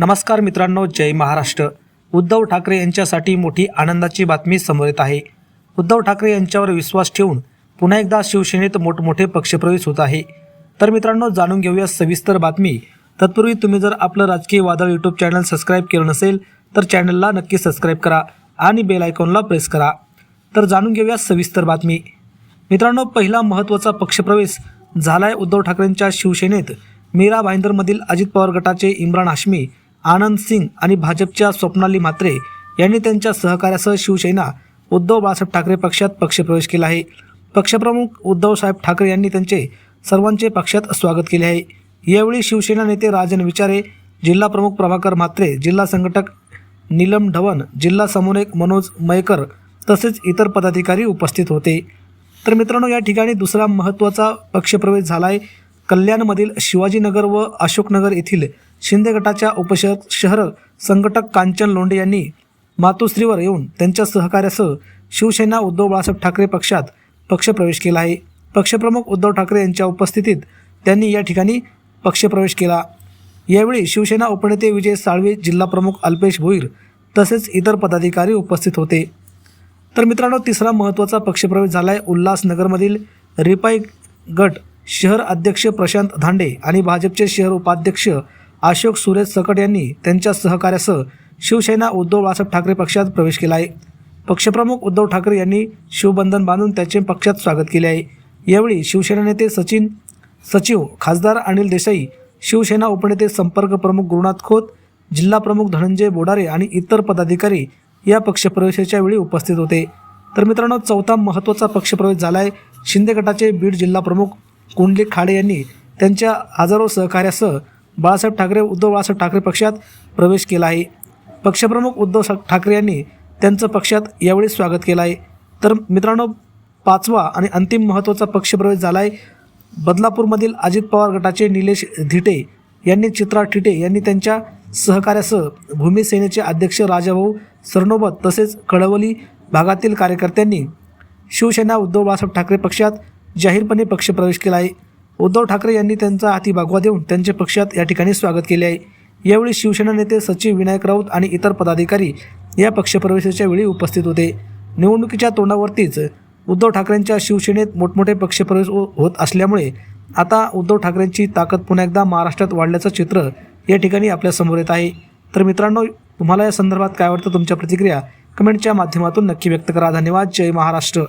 नमस्कार मित्रांनो जय महाराष्ट्र. उद्धव ठाकरे यांच्यासाठी मोठी आनंदाची बातमी समोर येत आहे. उद्धव ठाकरे यांच्यावर विश्वास ठेवून पुन्हा एकदा शिवसेनेत मोठमोठे पक्षप्रवेश होत आहे. तर मित्रांनो जाणून घेऊया सविस्तर बातमी. तत्पूर्वी तुम्ही जर आपलं राजकीय वादळ यूट्यूब चॅनल सबस्क्राईब केलं नसेल तर चॅनलला नक्की सबस्क्राईब करा आणि बेल आयकॉनला प्रेस करा. तर जाणून घेऊया सविस्तर बातमी. मित्रांनो पहिला महत्त्वाचा पक्षप्रवेश झालाय उद्धव ठाकरेंच्या शिवसेनेत. मीरा भाईंदरमधील अजित पवार गटाचे इम्रान हाश्मी आनंद सिंग आणि भाजपच्या स्वप्नाली म्हात्रे यांनी त्यांच्या सहकार्यासह शिवसेना उद्धव बाळासाहेब ठाकरे पक्षात पक्षप्रवेश केला आहे. पक्षप्रमुख उद्धवसाहेब ठाकरे यांनी त्यांचे सर्वांचे पक्षात स्वागत केले आहे. यावेळी शिवसेना नेते राजन विचारे जिल्हा प्रमुख प्रभाकर म्हात्रे जिल्हा संघटक नीलम ढवण जिल्हा समन्वयक मनोज मयकर तसेच इतर पदाधिकारी उपस्थित होते. तर मित्रांनो या ठिकाणी दुसरा महत्त्वाचा पक्षप्रवेश झाला आहे कल्याणमधील शिवाजीनगर व अशोकनगर येथील शिंदे गटाच्या उपशहर शहर संघटक कांचन लोंढे यांनी मातोश्रीवर येऊन त्यांच्या सहकार्यासह शिवसेना उद्धव बाळासाहेब ठाकरे पक्षात पक्षप्रवेश केला आहे. पक्षप्रमुख उद्धव ठाकरे यांच्या उपस्थितीत त्यांनी या ठिकाणी पक्षप्रवेश केला. यावेळी शिवसेना उपनेते विजय साळवे जिल्हाप्रमुख अल्पेश भोईर तसेच इतर पदाधिकारी उपस्थित होते. तर मित्रांनो तिसरा महत्त्वाचा पक्षप्रवेश झाला आहे उल्हासनगरमधील रिपाई गट शहर अध्यक्ष प्रशांत धांडे आणि भाजपचे शहर उपाध्यक्ष अशोक सुरेश सकट यांनी त्यांच्या सहकार्यासह शिवसेना उद्धव बाळासाहेब ठाकरे पक्षात प्रवेश केला आहे. पक्षप्रमुख उद्धव ठाकरे यांनी शिवबंधन बांधून त्याचे पक्षात स्वागत केले आहे. यावेळी शिवसेना नेते सचिन सचिव खासदार अनिल देसाई शिवसेना उपनेते संपर्क प्रमुख गुरुनाथ खोत जिल्हा प्रमुख धनंजय बोडारे आणि इतर पदाधिकारी या पक्षप्रवेशाच्या वेळी उपस्थित होते. तर मित्रांनो चौथा महत्त्वाचा पक्षप्रवेश झाला आहे शिंदे गटाचे बीड जिल्हा प्रमुख कुंडली खाडे यांनी त्यांच्या हजारो सहकार्यासह बाळासाहेब ठाकरे उद्धव बाळासाहेब ठाकरे पक्षात प्रवेश केला आहे. पक्षप्रमुख उद्धव ठाकरे यांनी त्यांचं पक्षात यावेळी स्वागत केलं आहे. तर मित्रांनो पाचवा आणि अंतिम महत्त्वाचा पक्षप्रवेश झाला आहे बदलापूरमधील अजित पवार गटाचे निलेश धिटे यांनी चित्रा ठिटे यांनी त्यांच्या सहकार्यासह भूमिसेनेचे अध्यक्ष राजाभाऊ सरनोबत तसेच कळवली भागातील कार्यकर्त्यांनी शिवसेना उद्धव बाळासाहेब ठाकरे पक्षात जाहीरपणे पक्षप्रवेश केला आहे. उद्धव ठाकरे यांनी त्यांचा हाती भागवा देऊन त्यांचे पक्षात या ठिकाणी स्वागत केले आहे. यावेळी शिवसेना नेते सचिव विनायक राऊत आणि इतर पदाधिकारी या पक्षप्रवेशाच्या वेळी उपस्थित होते. निवडणुकीच्या तोंडावरतीच उद्धव ठाकरेंच्या शिवसेनेत मोठमोठे पक्षप्रवेश हो-, होत असल्यामुळे आता उद्धव ठाकरेंची ताकद पुन्हा एकदा महाराष्ट्रात वाढल्याचं चित्र या ठिकाणी आपल्यासमोर येत आहे. तर मित्रांनो तुम्हाला या संदर्भात काय वाटतं तुमच्या प्रतिक्रिया कमेंटच्या माध्यमातून नक्की व्यक्त करा. धन्यवाद. जय महाराष्ट्र.